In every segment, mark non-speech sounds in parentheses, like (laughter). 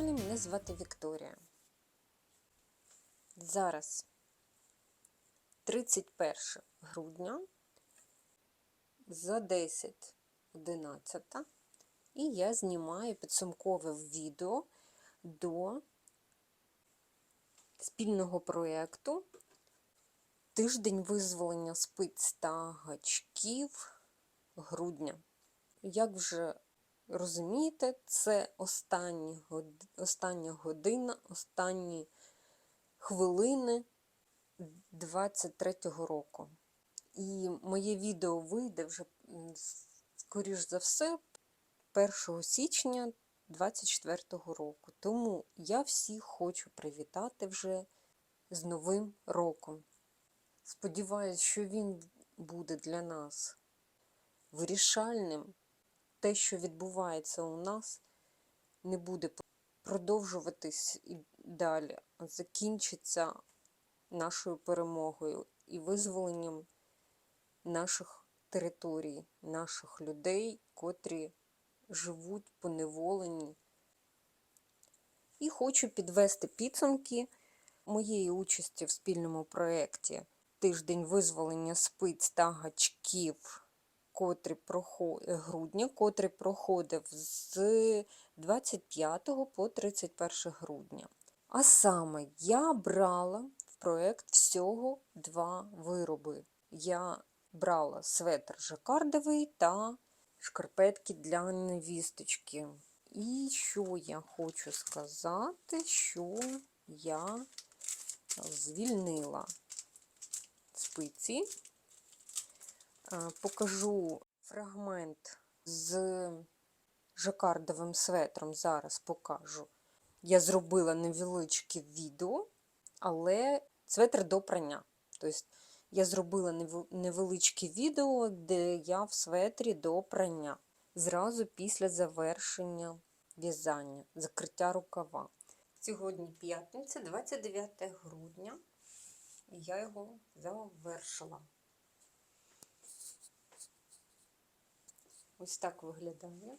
каналі. Мене звати Вікторія. Зараз 31 грудня за 10.11 і я знімаю підсумкове відео до спільного проєкту Тиждень визволення спиць та гачків грудня. Як вже розумієте, це останні, остання година, останні хвилини 23-го року. І моє відео вийде вже, скоріш за все, 1 січня 24-го року. Тому я всіх хочу привітати вже з Новим роком. Сподіваюсь, що він буде для нас вирішальним те, що відбувається у нас, не буде продовжуватись і далі, закінчиться нашою перемогою і визволенням наших територій, наших людей, котрі живуть поневолені. І хочу підвести підсумки моєї участі в спільному проєкті Тиждень визволення спиць та гачків котрий проход... грудня, котрий проходив з 25 по 31 грудня. А саме я брала в проєкт всього два вироби. Я брала светр жакардовий та шкарпетки для невісточки. І що я хочу сказати, що я звільнила спиці. Покажу фрагмент з жакардовим светром. Зараз покажу. Я зробила невеличке відео, але светр до прання. Тобто я зробила невеличке відео, де я в светрі до прання. Зразу після завершення в'язання, закриття рукава. Сьогодні п'ятниця, 29 грудня, і я його завершила. Ось так виглядає.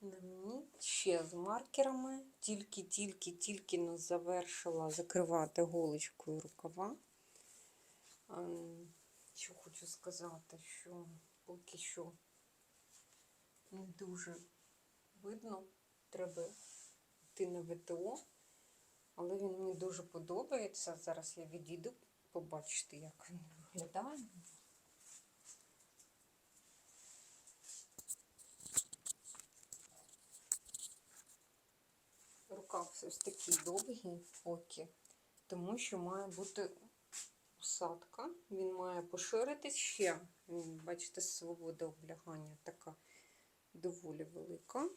На мені ще з маркерами. Тільки-тільки-тільки не завершила закривати голочкою рукава. Що хочу сказати, що поки що не дуже видно. Треба йти на ВТО. Але він мені дуже подобається. Зараз я відійду, побачите, як він виглядає. Рукав ось такий довгий поки, тому що має бути усадка. Він має поширитись ще. Бачите, свобода облягання така доволі велика.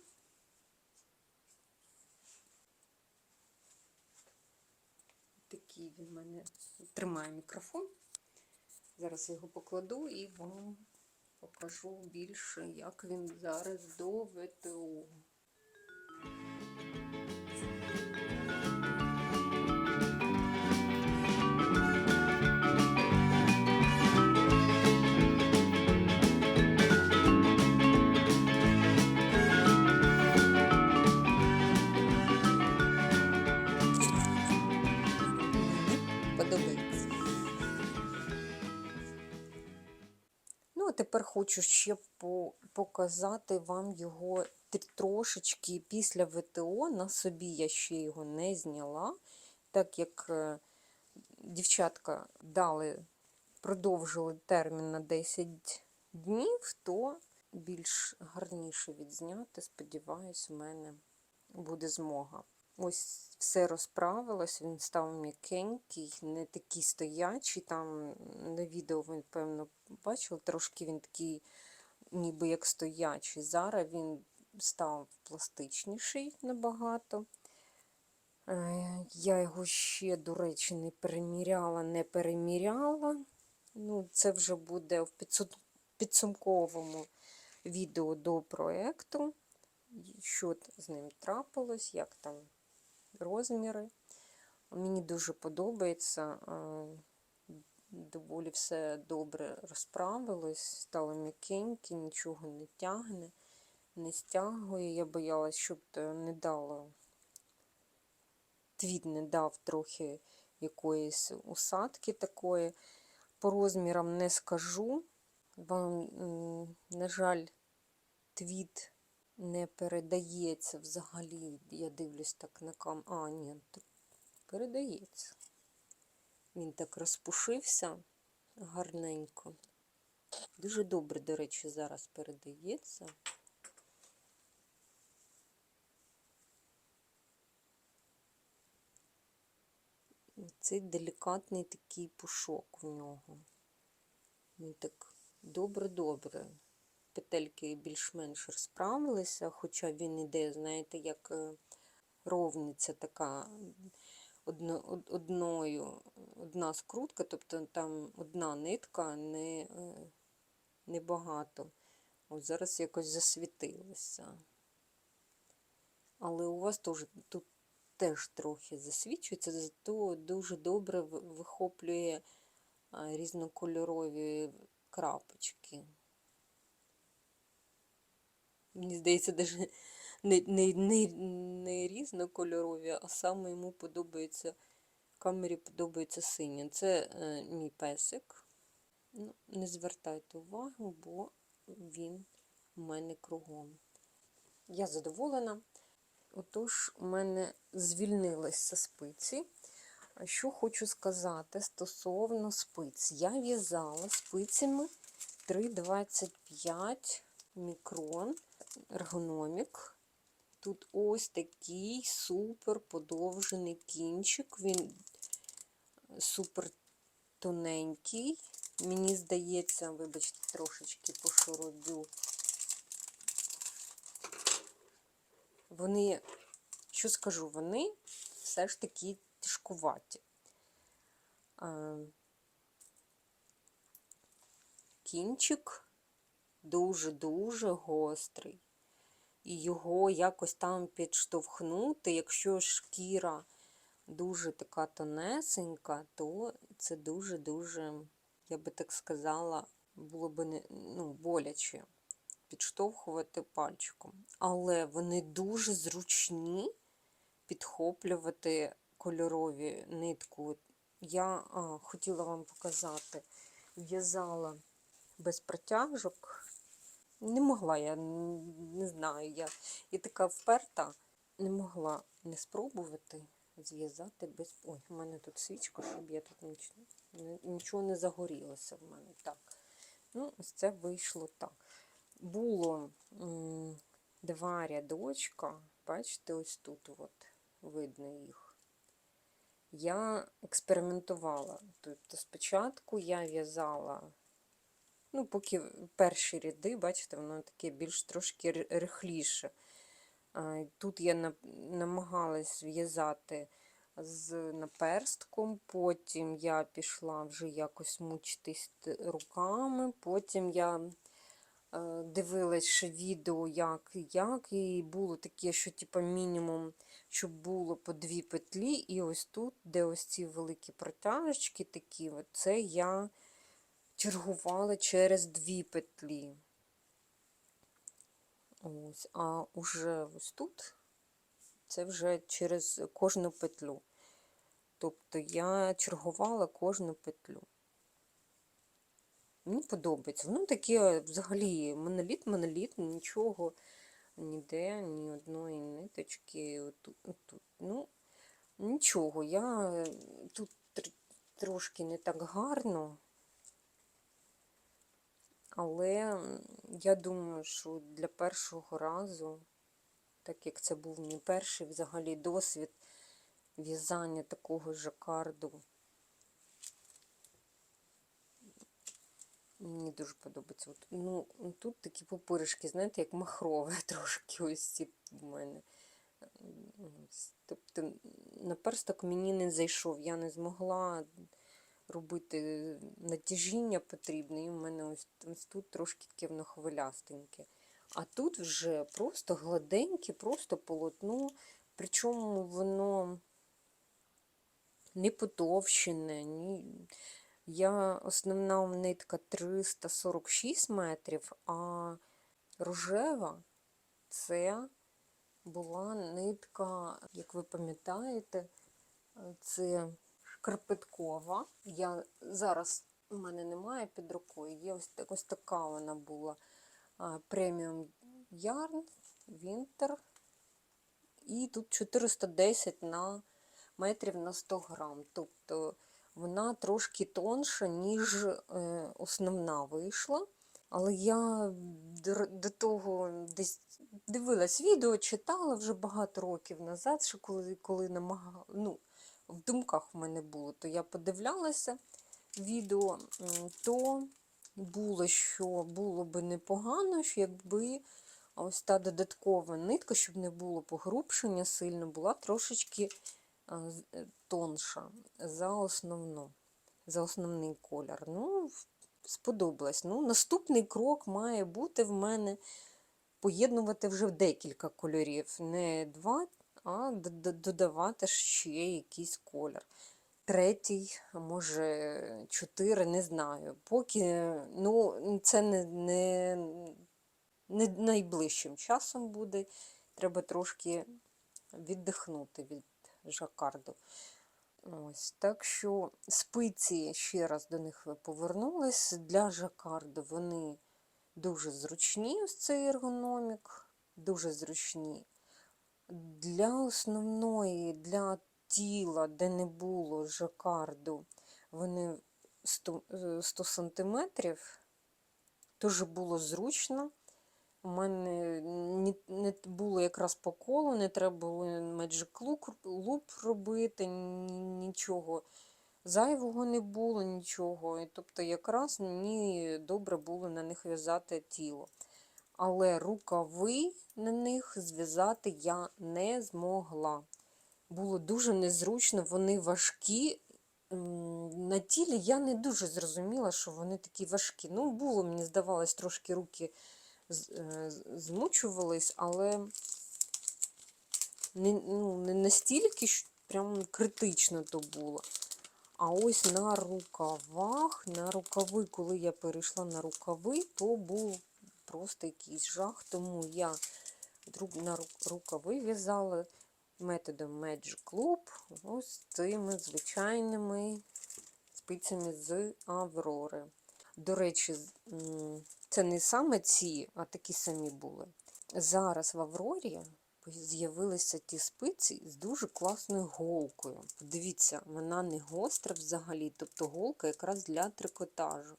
Такий він мене тримає мікрофон. Зараз я його покладу і вам покажу більше, як він зараз до ВТО. Тепер хочу ще показати вам його трошечки після ВТО. На собі я ще його не зняла, так як е, дівчатка дали, продовжили термін на 10 днів, то більш гарніше відзняти. Сподіваюсь, у мене буде змога. Ось все розправилось, він став м'якенький, не такий стоячий. Там на відео ви, певно, бачили, трошки він такий, ніби як стоячий. Зараз він став пластичніший набагато. Е, Я його ще, до речі, не переміряла, не переміряла. Ну, це вже буде в підсумковому відео до проєкту. Що з ним трапилось, як там розміри. Мені дуже подобається. Доволі все добре розправилось, стало м'якеньке, нічого не тягне, не стягує. Я боялась, щоб е, не дало. Твіт не дав трохи якоїсь усадки такої. По розмірам не скажу. Вам, на жаль, твіт не передається взагалі. Я дивлюсь так на кам. А, ні, передається. Він так розпушився гарненько. Дуже добре, до речі, зараз передається. Цей делікатний такий пушок в нього. Він так добре-добре. Петельки більш-менш розправилися, хоча він іде, знаєте, як е, ровниця така одно, одною, одна скрутка, тобто там одна нитка, не, е, не багато. Ось зараз якось засвітилося. Але у вас теж тут теж трохи засвічується, зато дуже добре вихоплює різнокольорові крапочки. Мені здається, навіть не, не, не, не різнокольорові, а саме йому подобається, камері подобається синє. Це е, мій песик. Ну, не звертайте увагу, бо він у мене кругом. Я задоволена. Отож, у мене звільнилися спиці. А Що хочу сказати стосовно спиць. Я в'язала спицями 3,25 мікрон ергономік. Тут ось такий супер подовжений кінчик. Він супер тоненький. Мені здається, вибачте, трошечки пошурудю. Вони, що скажу, вони все ж таки тяжкуваті. Кінчик дуже-дуже гострий. І його якось там підштовхнути, якщо шкіра дуже така тонесенька, то це дуже-дуже, я би так сказала, було б не, ну, боляче підштовхувати пальчиком. Але вони дуже зручні підхоплювати кольорові нитку. Я а, хотіла вам показати, в'язала без протяжок. Не могла я, не знаю, я, я така вперта, не могла не спробувати зв'язати без. Ой, у мене тут свічка, щоб я тут нічого, нічого не загорілося в мене. Так. Ну, ось це вийшло так. Було м, два рядочка, бачите, ось тут от видно їх. Я експериментувала. Тобто спочатку я в'язала, ну, поки перші ряди, бачите, воно таке більш трошки ри- рихліше. Тут я намагалась в'язати з наперстком, потім я пішла вже якось мучитись руками, потім я е, дивилась ще відео, як і як, і було таке, що типу, мінімум, щоб було по дві петлі, і ось тут, де ось ці великі протяжечки такі, це я чергувала через дві петлі. Ось, а уже ось тут це вже через кожну петлю. Тобто я чергувала кожну петлю. Мені подобається. Воно таке взагалі моноліт, моноліт, нічого ніде, ні одної ниточки. Отут, отут. Ну, нічого, я тут тр- трошки не так гарно. Але я думаю, що для першого разу, так як це був мій перший взагалі досвід в'язання такого жакарду, мені дуже подобається. От, ну, тут такі пупиришки, знаєте, як махрове (laughs) трошки ось ці в мене. Тобто наперсток мені не зайшов, я не змогла робити натяжіння потрібне, і в мене ось, ось тут трошки таке воно хвилястеньке. А тут вже просто гладеньке, просто полотно, причому воно не потовщене. Ні... Я основна нитка 346 метрів, а рожева Це була нитка, як ви пам'ятаєте, е, це шкарпеткова. Я зараз у мене немає під рукою. Є ось, ось така вона була. Преміум Ярн, Вінтер. І тут 410 на метрів на 100 грам. Тобто вона трошки тонша, ніж е, основна вийшла. Але я до, до того десь дивилась відео, читала вже багато років назад, що коли, коли намагала, ну, в думках в мене було, то я подивлялася відео, то було, що було би непогано, що якби ось та додаткова нитка, щоб не було погрубшення сильно, була трошечки е, тонша за основну, за основний колір. Ну, сподобалось. Ну, наступний крок має бути в мене поєднувати вже декілька кольорів. Не два, а додавати ще якийсь колір. Третій, може чотири, не знаю. Поки ну, це не, не, не найближчим часом буде. Треба трошки віддихнути від жакарду. Ось, так що спиці, ще раз до них повернулись. Для жакарду вони дуже зручні, ось цей ергономік, дуже зручні. Для основної, для тіла, де не було жакарду, вони 100, е, 100 сантиметрів, дуже було зручно. У мене ні- не було якраз по колу, не треба було Magic Loop робити, нічого зайвого не було, нічого. Тобто якраз мені добре було на них в'язати тіло. Але рукави на них зв'язати я не змогла. Було дуже незручно, вони важкі. На тілі я не дуже зрозуміла, що вони такі важкі. Ну, було, мені здавалось, трошки руки е, змучувались, але не, ну, не настільки що прям критично то було. А ось на рукавах, на рукави, коли я перейшла на рукави, то був просто якийсь жах. Тому я на рукави в'язала методом Magic Loop ось цими звичайними спицями з Аврори. До речі, це не саме ці, а такі самі були. Зараз в Аврорі з'явилися ті спиці з дуже класною голкою. Подивіться, вона не гостра взагалі, тобто голка якраз для трикотажу.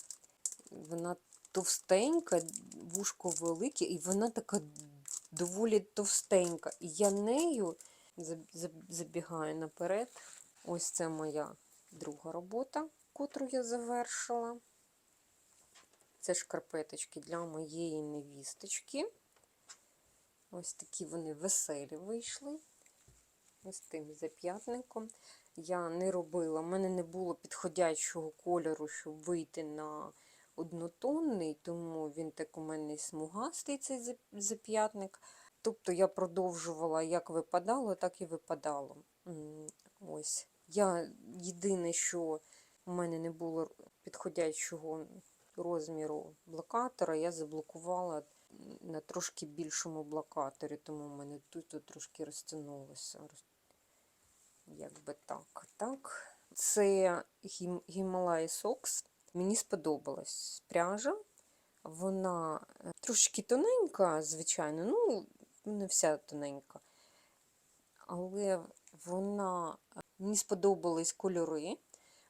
Вона товстенька, вушко велике, і вона така доволі товстенька. І я нею заб- заб- забігаю наперед. Ось це моя друга робота, котру я завершила. Це шкарпеточки для моєї невісточки. Ось такі вони веселі вийшли. Ось тим зап'ятником. Я не робила, в мене не було підходячого кольору, щоб вийти на однотонний, тому він так у мене смугастий цей зап'ятник. Тобто я продовжувала, як випадало, так і випадало. Ось. Я єдине, що у мене не було підходячого розміру блокатора, я заблокувала на трошки більшому блокаторі, тому в мене тут, тут трошки розтягнулося. Роз- Якби так. так. Це Гім- Himalaya Socks. Мені сподобалась пряжа. Вона е, трошки тоненька, звичайно, ну, не вся тоненька. Але вона е, мені сподобались кольори,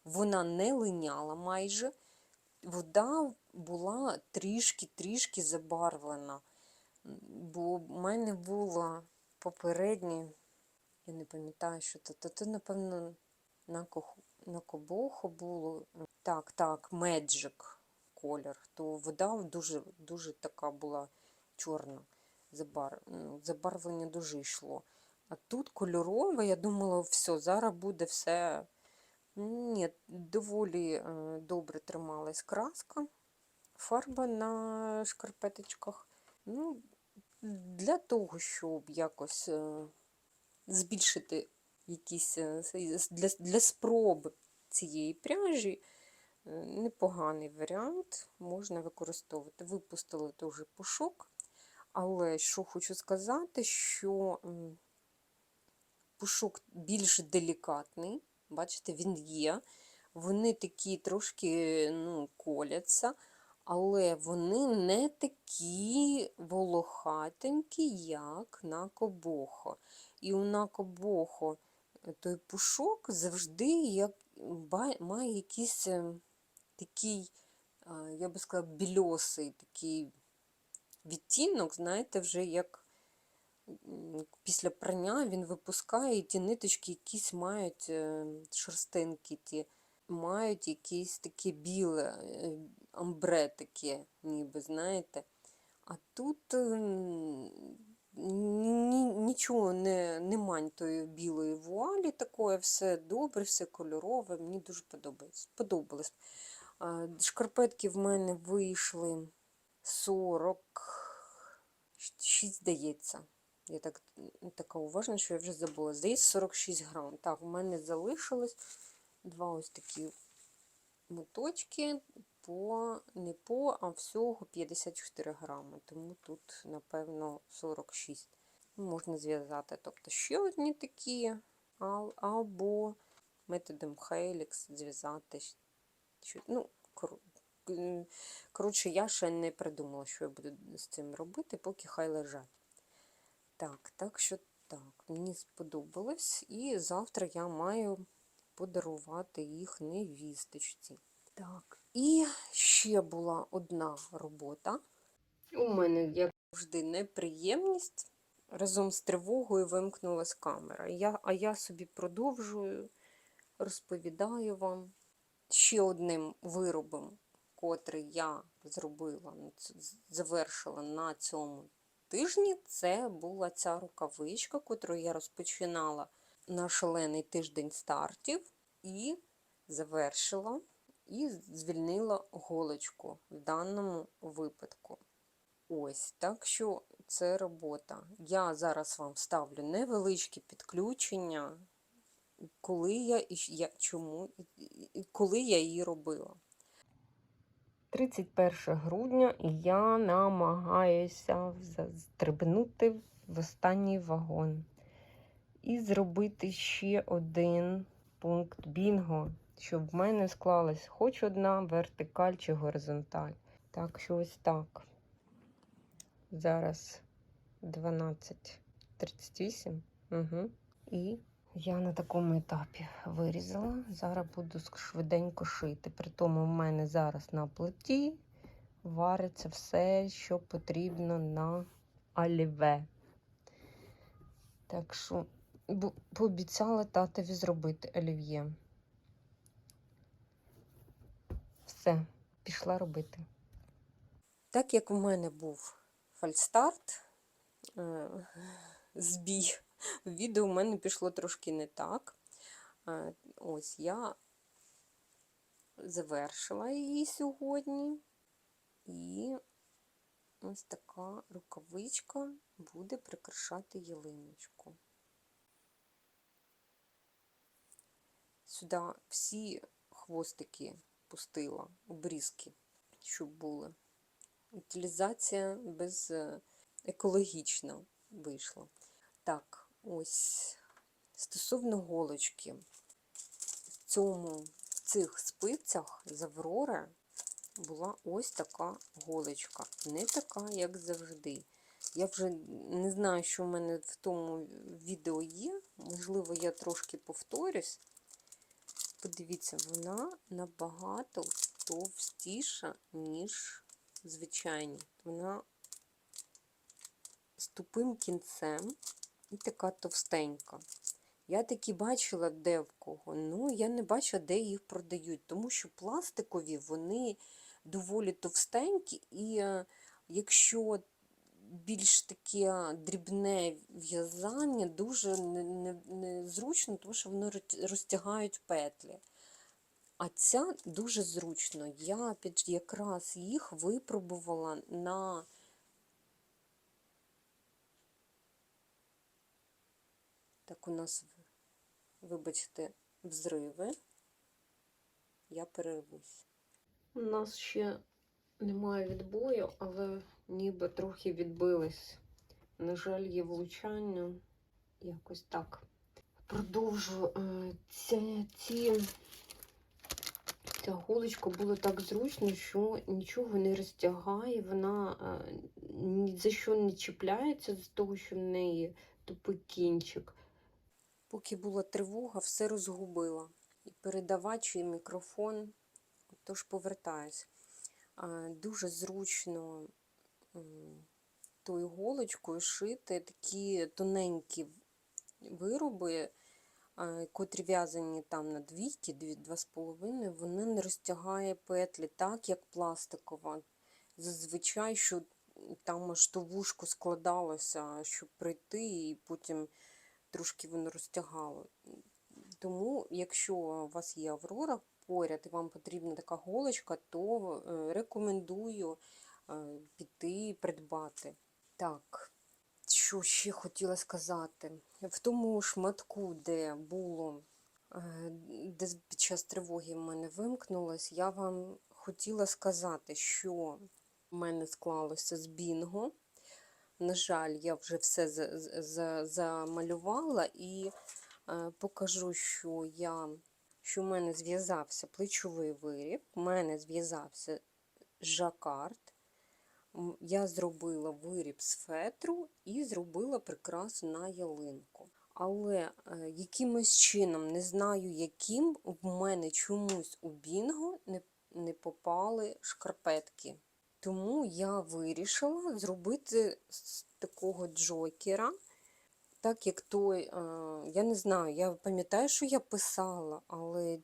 вона не линяла майже. Вода була трішки-трішки забарвлена. Бо в мене було попереднє, я не пам'ятаю, що це, то, то напевно, на, кох, на кобоху було. Так, так, Magic колір. То вода дуже, дуже така була чорна. Забар... ну, Забарвлення дуже йшло. А тут кольорова, я думала, все, зараз буде все. Ні, доволі е, добре трималась краска, фарба на шкарпеточках. Ну, для того, щоб якось е, збільшити якісь е, для, для спроби цієї пряжі, непоганий варіант можна використовувати. Випустили теж пушок, Але що хочу сказати, що пушок більш делікатний, бачите, він є. Вони такі трошки ну, коляться, але вони не такі волохатенькі, як на кобохо. І у накобохо е, той пушок завжди як, має якийсь е, такий, я би сказала, більосий такий відтінок, знаєте, вже як після прання він випускає, і ті ниточки якісь мають е, шерстинки, ті, мають якесь таке біле, е, амбре таке, ніби, знаєте. А тут ні- нічого не, немає тої білої вуалі такої, все добре, все кольорове, мені дуже подобається. Сподобалось. Шкарпетки в мене вийшли 46, здається. Я так, така уважна, що я вже забула. Здається, 46 грам. Так, в мене залишилось два ось такі моточки по не по, а всього 54 грами. Тому тут, напевно, 46. Можна зв'язати. Тобто ще одні такі, або методом Helix зв'язати. Ну, кор- коротше, я ще не придумала, що я буду з цим робити, поки хай лежать. Так, так що так, мені сподобалось, і завтра я маю подарувати їх невісточці. Так, і ще була одна робота. У мене, як завжди, неприємність. Разом з тривогою вимкнулась камера. Я, а я собі продовжую, розповідаю вам ще одним виробом, котрий я зробила, з- завершила на цьому тижні, це була ця рукавичка, котру я розпочинала на шалений тиждень стартів і завершила і звільнила голочку в даному випадку. Ось, так що це робота. Я зараз вам ставлю невеличкі підключення, коли я і я, чому, коли я її робила. 31 грудня я намагаюся стрибнути в останній вагон і зробити ще один пункт бінго, щоб в мене склалась хоч одна вертикаль чи горизонталь. Так що ось так. Зараз 12.38. Угу. І я на такому етапі вирізала. Зараз буду швиденько шити. При тому в мене зараз на плиті вариться все, що потрібно на оліве. Так що пообіцяла татові зробити олів'є. Все, пішла робити. Так як в мене був фальстарт, е, збій, відео в мене пішло трошки не так. Е, Ось я завершила її сьогодні. І ось така рукавичка буде прикрашати ялиночку. Сюди всі хвостики пустила, обрізки, щоб були. Утилізація без е, екологічна вийшла. Так, ось стосовно голочки. В цьому, в цих спицях з Аврори була ось така голочка. Не така, як завжди. Я вже не знаю, що в мене в тому відео є. Можливо, я трошки повторюсь. Подивіться, вона набагато товстіша, ніж звичайні. Вона з тупим кінцем і така товстенька. Я такі бачила де в кого, ну я не бачила, де їх продають, тому що пластикові вони доволі товстенькі, і е, якщо більш таке дрібне в'язання, дуже незручно, не, не тому що роз- розтягають петлі. А ця дуже зручно. Я під якраз їх випробувала на так у нас, вибачте, взриви. Я перервусь. У нас ще немає відбою, але ніби трохи відбились. На жаль, є влучання. Якось так. Продовжу е, ці, ці... Ця голочка була так зручно, що нічого не розтягає, вона е, ні за що не чіпляється з того, що в неї тупий кінчик. Поки була тривога, все розгубила. І передавач, і мікрофон, тож повертаюсь. Дуже зручно тою голочкою шити такі тоненькі вироби, котрі в'язані там на двійки, дві, два з половиною, вони не розтягає петлі так, як пластикова. Зазвичай, що там аж то вушко складалося, щоб прийти, і потім трошки воно розтягало. Тому, якщо у вас є Аврора поряд і вам потрібна така голочка, то е, рекомендую е, піти придбати. Так, що ще хотіла сказати? В тому шматку, де було, е, де під час тривоги в мене вимкнулось, я вам хотіла сказати, що в мене склалося з бінго. На жаль, я вже все за- за- за- замалювала і е, покажу, що я, що в мене зв'язався плечовий виріб, в мене зв'язався жакард. Я зробила виріб з фетру і зробила прикрасу на ялинку. Але е, якимось чином, не знаю яким, в мене чомусь у бінго не, не попали шкарпетки. Тому я вирішила зробити з такого джокера, так як той, я не знаю, я пам'ятаю, що я писала, але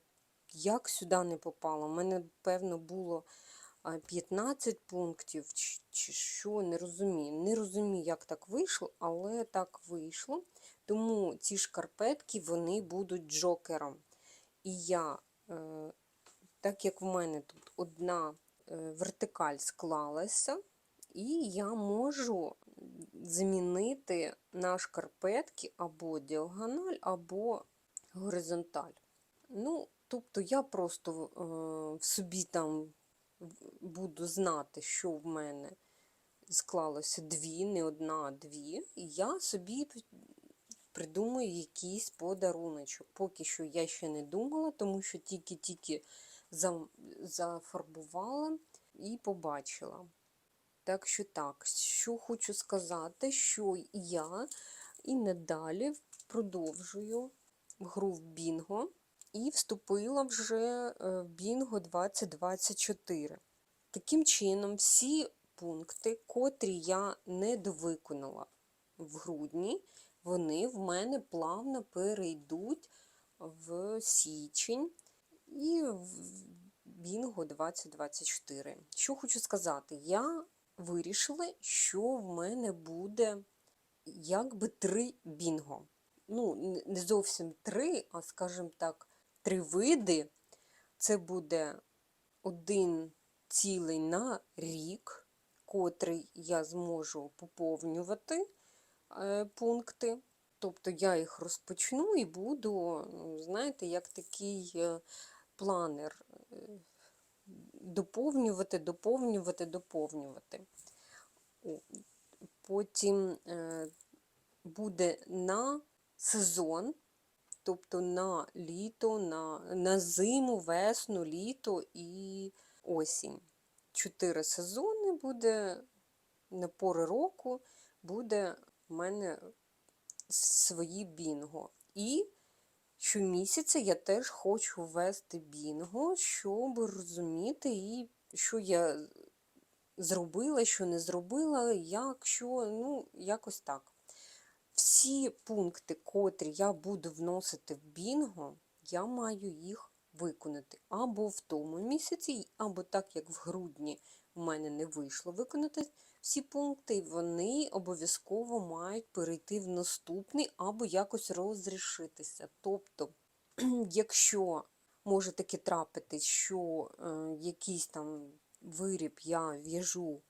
як сюди не попало? У мене, певно, було 15 пунктів, чи, що, не розумію. Не розумію, як так вийшло, але так вийшло. Тому ці шкарпетки вони будуть джокером. І я, е, так як в мене тут одна вертикаль склалася, і я можу замінити на шкарпетки або діагональ, або горизонталь. Ну, тобто я просто е, в собі там буду знати, що в мене склалося дві, не одна, а дві, і я собі придумаю якийсь подаруночок. Поки що я ще не думала, тому що тільки-тільки зафарбувала і побачила. Так що так, що хочу сказати, що я і надалі продовжую гру в Бінго і вступила вже е, в Бінго 2024. Таким чином, всі пункти, котрі я не довиконала в грудні, вони в мене плавно перейдуть в січень і Бінго 2024. Що хочу сказати, я вирішила, що в мене буде якби три бінго. Ну, не зовсім три, а скажімо так, три види. Це буде один цілий на рік, котрий я зможу поповнювати е, пункти. Тобто я їх розпочну і буду, ну, знаєте, як такий е, планер е, доповнювати, доповнювати, доповнювати. Потім е, буде на сезон, тобто на літо, на, на зиму, весну, літо і осінь. Чотири сезони буде на пори року буде в мене свої бінго. І щомісяця я теж хочу ввести бінго, щоб розуміти, і що я зробила, що не зробила, як, що, ну, якось так. Всі пункти, котрі я буду вносити в бінго, я маю їх виконати або в тому місяці, або так як в грудні у мене не вийшло виконати всі пункти, вони обов'язково мають перейти в наступний або якось розрішитися. Тобто, (clears throat) якщо може таки трапити, що е, якийсь там виріб я в'яжу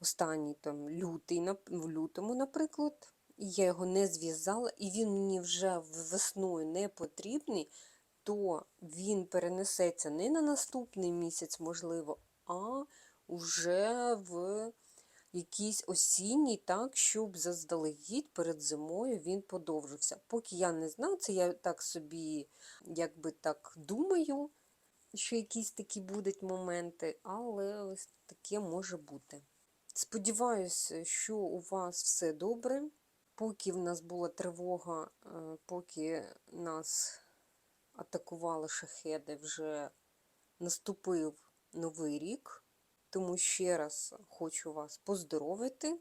останній там лютий, в лютому, наприклад, і я його не зв'язала, і він мені вже весною не потрібний, то він перенесеться не на наступний місяць, можливо, а вже в якийсь осінній, так, щоб заздалегідь перед зимою він подовжився. Поки я не знаю, це я так собі, якби так думаю, що якісь такі будуть моменти, але ось таке може бути. Сподіваюся, що у вас все добре. Поки в нас була тривога, е, поки нас атакували шахеди, вже наступив новий рік. Тому ще раз хочу вас поздоровити.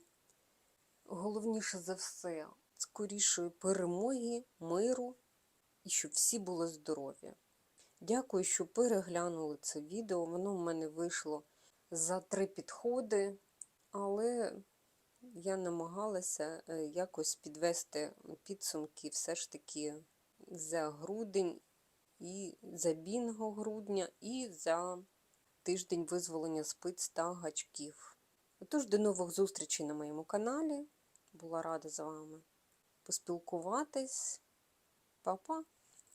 Головніше за все, скорішої перемоги, миру і щоб всі були здорові. Дякую, що переглянули це відео. Воно в мене вийшло за три підходи, але я намагалася е, якось підвести підсумки все ж таки за грудень і за бінго грудня, і за тиждень визволення спиць та гачків. Отож, до нових зустрічей на моєму каналі. Була рада з вами поспілкуватись. Па-па!